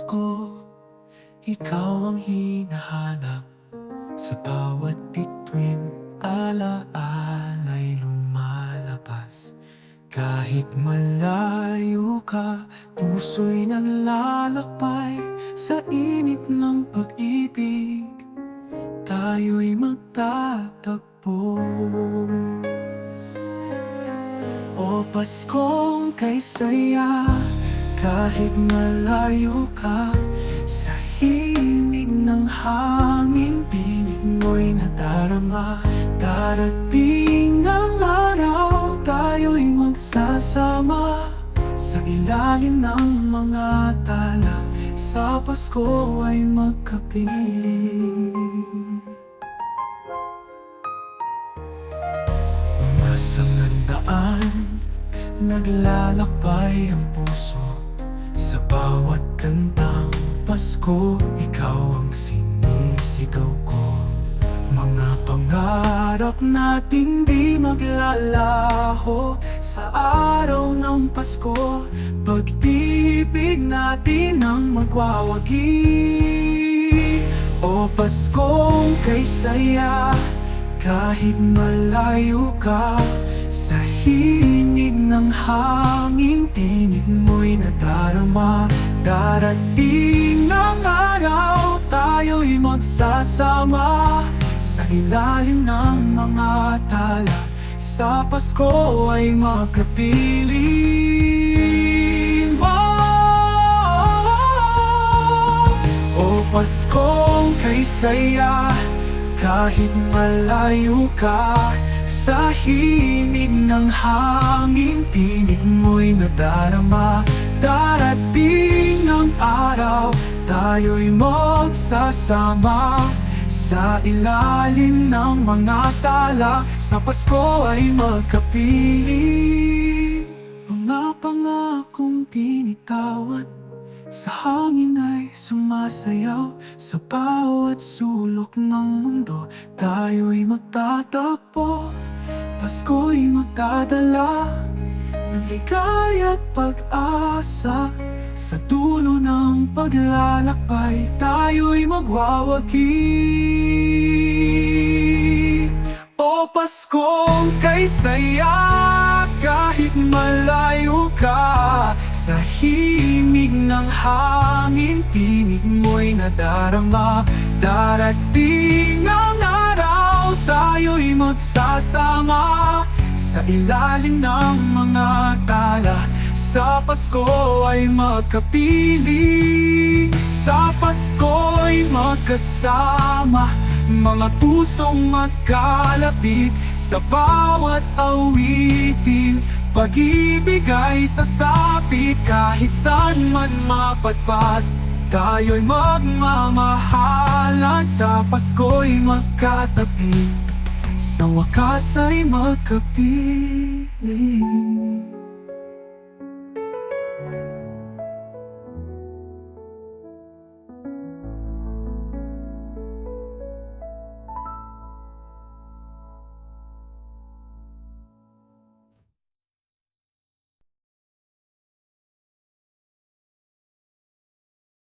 Pasko Ikaw ang hinahanap. Sa bawat bituin Alaala'y lumalabas Kahit malayo ka Puso'y naglalakbay Sa init ng pag-ibig. Tayo'y magtatagpo. O Paskong kay saya Kahit malayo ka Sa himig ng hangin Pinig mo'y nadarama. Darating ang araw Tayo'y magsasama. Sa ilalim ng mga tala Sa Pasko ay magkapiling Umasang daan Naglalakbay ang puso bawat kantang Pasko Ikaw ang sinisigaw ko. Mga pangarap natin di maglalaho Sa araw ng Pasko Pag-ibig natin ang magwawagi. O Paskong kay saya kahit malayo ka Sa hinig ng hangin Tinig mo'y nadarama. Darating ang araw Tayo'y magsasama. Sa ilalim ng mga tala Sa Pasko ay magkapiling O Paskong kay kahit malayo ka Sa himig ng hangin Tinig mo'y nadarama Darating ang araw Tayo'y magsasama Sa ilalim ng mga tala. Sa Pasko ay magkapiling Mga pangakong pinitawan. Sa hangin ay sumasayaw Sa bawat sulok ng mundo Tayo'y magtatagpo. Pasko'y magdadala Ng ligaya at pag-asa Sa dulo ng paglalakbay Tayo'y magwawagi O Paskong kay saya Kahit malayo ka Sa himig ng hangin Tinig mo'y nadarama. Darating ang araw Tayo'y magsasama Sa ilalim ng mga tala Sa Pasko ay magkapili. Sa Pasko ay magkasama Mga pusong magkalapit Sa bawat awitin. Pag-ibig ay sasapit Kahit saan man mapadpad Tayo'y magmamahalan. Sa Pasko'y magkatabi Sa wakas ay magkapiling